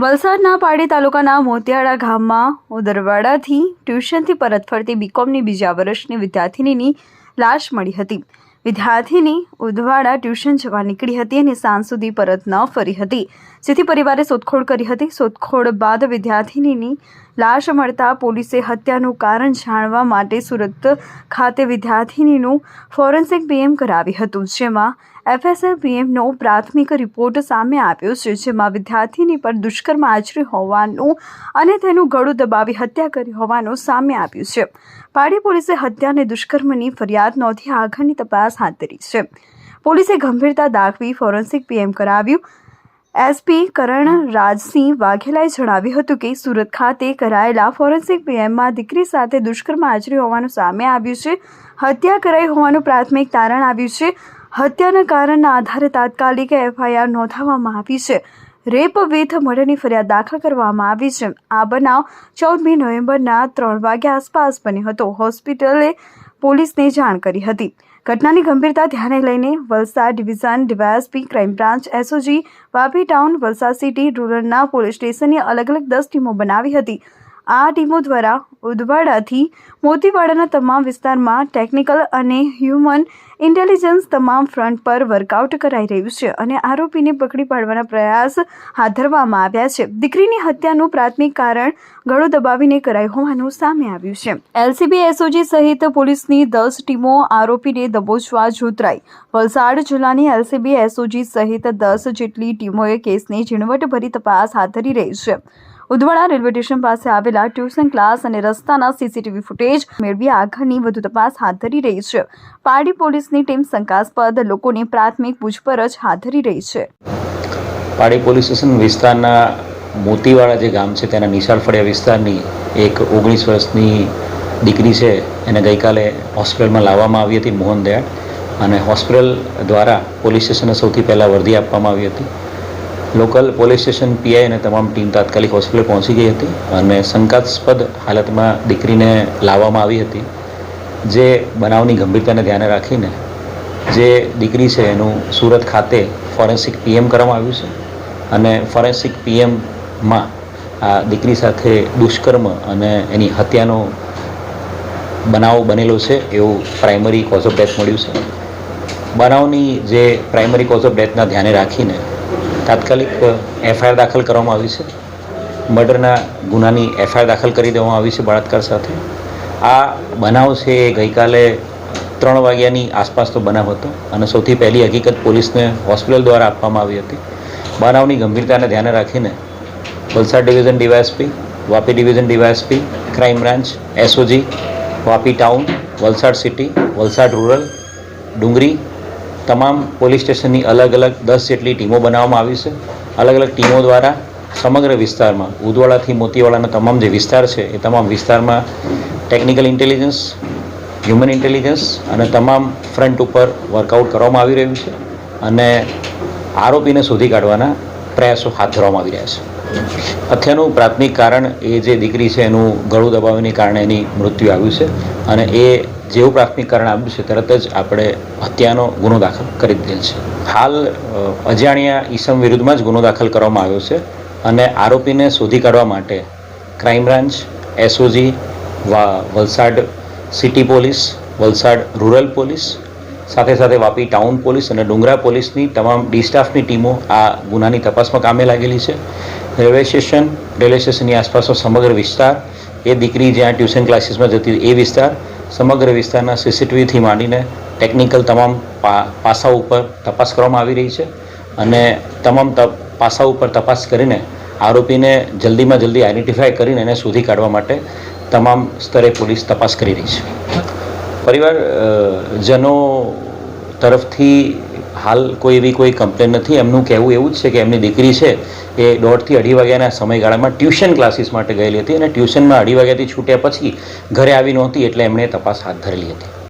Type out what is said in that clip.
વલસાડના પાડી તાલુકાના મોતિયાળા ગામમાં ઉદરવાડાથી ટ્યુશનથી પરત ફરતી બીકોમની બીજા વર્ષની વિદ્યાર્થિનીની લાશ મળી હતી. વિદ્યાર્થિની ઉદવાડા ટ્યુશન જવા નીકળી હતી અને સાંજ સુધી પરત ન ફરી હતી. જેથી પરિવારે શોધખોળ કરી હતી. શોધખોળ બાદ વિદ્યાર્થિનીની લાશ મળતા પોલીસે હત્યાનું કારણ જાણવા માટે સુરત ખાતે વિદ્યાર્થિનીનું ફોરેન્સિક પીએમ કરાવી હતું, જેમાં એફએસએલ પીએમનો પ્રાથમિક રિપોર્ટ સામે આવ્યો છે, જેમાં વિદ્યાર્થીની પર દુષ્કર્મ આચર્યું હોવાનું અને તેનું ગળું દબાવી હત્યા કરી હોવાનું સામે આવ્યું છે. પાડી પોલીસે હત્યા અને દુષ્કર્મની ફરિયાદ નોંધી આગળની તપાસ હાથ ધરી છે. પોલીસે ગંભીરતા દાખવી ફોરેન્સિક પીએમ કરાવ્યું. એસપી કરણ રાજસિંહ વાઘેલાએ જણાવ્યું હતું કે, સુરત ખાતે કરાયેલા ફોરેન્સિક પીએમમાં દીકરી સાથે દુષ્કર્મ આચર્યું હોવાનું સામે આવ્યું છે. હત્યા કરાઈ હોવાનું પ્રાથમિક તારણ આવ્યું છે. હત્યાના કારણના આધારે તાત્કાલિક એફઆઈઆર નોંધાવવામાં આવી છે. રેપ વિથ મર્ડરની ફરિયાદ દાખલ કરવામાં આવી છે. આ બનાવ ચૌદમી નવેમ્બરના ત્રણ વાગ્યા આસપાસ બન્યો હતો. હોસ્પિટલે પોલીસને જાણ કરી હતી. ઘટનાની ગંભીરતા ધ્યાને લઈને Valsad division DySP crime branch SOG Vapi town, Valsad city, રૂરલના police સ્ટેશનની અલગ અલગ દસ ટીમો બનાવી હતી. આ ટીમો દ્વારા ઉદવાડાથી મોતીવાડાના તમામ વિસ્તારમાં ટેકનિકલ અને હ્યુમન ઇન્ટેલિજન્સ તમામ ફ્રન્ટ પર વર્કઆઉટ કરાઈ રહ્યું છે અને આરોપીને પકડી પાડવાના પ્રયાસ હાથ ધરવામાં આવ્યા છે. દીકરીની હત્યાનું પ્રાથમિક કારણ ગળો દબાવીને કરાઈ હોવાનું સામે આવ્યું છે. એલસીબી એસઓજી સહિત પોલીસની દસ ટીમો આરોપીને દબોચવા જોતરાઈ. વલસાડ જિલ્લાની એલસીબી એસઓજી સહિત દસ જેટલી ટીમોએ કેસની ઝીણવટભરી તપાસ હાથ ધરી રહી છે. ઉદવાડા રેલવે સ્ટેશન પાસે આવેલા ટ્યુશન ક્લાસ અને રસ્તાના સીસીટીવી ફૂટેજ મેળવી આગળની વધુ તપાસ હાથ ધરી રહી છે. પારડી પોલીસની ટીમ શંકાસ્પદ લોકોની પ્રાથમિક પૂછપરછ હાથ ધરી રહી છે. પાડી પોલીસ સ્ટેશન વિસ્તારના મોતીવાળા જે ગામ છે તેના નિશાળ ફળિયા વિસ્તારની એક ઓગણીસ વર્ષની દીકરી છે, એને ગઈકાલે હોસ્પિટલમાં લાવવામાં આવી હતી મોહન દયાળ અને હોસ્પિટલ દ્વારા પોલીસ સ્ટેશને સૌથી પહેલાં વર્દી આપવામાં આવી હતી. લોકલ પોલીસ સ્ટેશન પીઆઈ અને તમામ ટીમ તાત્કાલિક હોસ્પિટલ પહોંચી ગઈ હતી અને શંકાસ્પદ હાલતમાં દીકરીને લાવવામાં આવી હતી. જે બનાવની ગંભીરતાને ધ્યાને રાખીને જે દીકરી છે એનું સુરત ખાતે ફોરેન્સિક પીએમ કરવામાં આવ્યું છે અને ફોરેન્સિક પીએમમાં આ દીકરી સાથે દુષ્કર્મ અને એની હત્યાનો બનાવ બનેલો છે એવું પ્રાઇમરી કોઝ ઓફ ડેથ મળ્યું છે. બનાવની જે પ્રાઇમરી કોઝ ઓફ ડેથના ધ્યાને રાખીને તાત્કાલિક એફઆઈઆર દાખલ કરવામાં આવી છે. મર્ડરના ગુનાની એફઆઈઆર દાખલ કરી દેવામાં આવી છે બળાત્કાર સાથે. આ બનાવ છે એ ગઈકાલે ત્રણ વાગ્યાની આસપાસનો બનાવ હતો અને સૌથી પહેલી હકીકત પોલીસને હોસ્પિટલ દ્વારા આપવામાં આવી હતી. બનાવની ગંભીરતાને ધ્યાને રાખીને Valsad division DySP, Vapi division DySP, crime branch, SOG, Vapi town, Valsad city, Valsad rural, Dungri તમામ પોલીસ સ્ટેશનની અલગ અલગ દસ જેટલી ટીમો બનાવવામાં આવી છે. અલગ અલગ ટીમો દ્વારા સમગ્ર વિસ્તારમાં, ઉદવાડાથી મોતીવાડાના તમામ જે વિસ્તાર છે, એ તમામ વિસ્તારમાં ટેકનિકલ ઇન્ટેલિજન્સ હ્યુમન ઇન્ટેલિજન્સ અને તમામ ફ્રન્ટ ઉપર વર્કઆઉટ કરવામાં આવી રહ્યું છે અને આરોપીને શોધી કાઢવાના પ્રયાસો હાથ ધરવામાં આવી રહ્યા છે. હત્યાનું પ્રાથમિક કારણ એ જે દીકરી છે, એનું ગળું દબાવવાને કારણે એની મૃત્યુ આવ્યું છે અને એ જેવું પ્રાથમિક કારણ આવ્યું છે, તરત જ આપણે હત્યાનો ગુનો દાખલ કરી દીધેલ છે. હાલ અજાણ્યા ઈસમ વિરુદ્ધમાં જ ગુનો દાખલ કરવામાં આવ્યો છે અને આરોપીને શોધી કાઢવા માટે crime branch, SOG Valsad city police, Valsad rural police, સાથે સાથે વાપી ટાઉન પોલીસ અને ડુંગરા પોલીસની તમામ ડી સ્ટાફની ટીમો આ ગુનાની તપાસમાં કામે લાગેલી છે. રેલવે સ્ટેશન, રેલવે સ્ટેશનની આસપાસનો સમગ્ર વિસ્તાર, એ દીકરી જ્યાં ટ્યુશન ક્લાસીસમાં જતી એ વિસ્તાર સમગ્ર વિસ્તારના સીસીટીવીથી માંડીને ટેકનિકલ તમામ પા, પાસાઓ ઉપર તપાસ કરવામાં આવી રહી છે અને તમામ પાસા ઉપર તપાસ કરીને આરોપીને જલ્દીમાં જલ્દી આઈડેન્ટિફાય કરીને એને શોધી કાઢવા માટે તમામ સ્તરે પોલીસ તપાસ કરી રહી છે. પરિવાર જનો તરફથી હાલ કોઈ એવી કોઈ કમ્પ્લેન નથી. એમનું કહેવું એવું જ છે કે એમની દીકરી છે એ દોઢથી અઢી વાગ્યાના સમયગાળામાં ટ્યુશન ક્લાસીસ માટે ગયેલી હતી અને ટ્યુશનમાં અઢી વાગ્યાથી છૂટ્યા પછી ઘરે આવી નહોતી એટલે એમણે તપાસ હાથ ધરેલી હતી.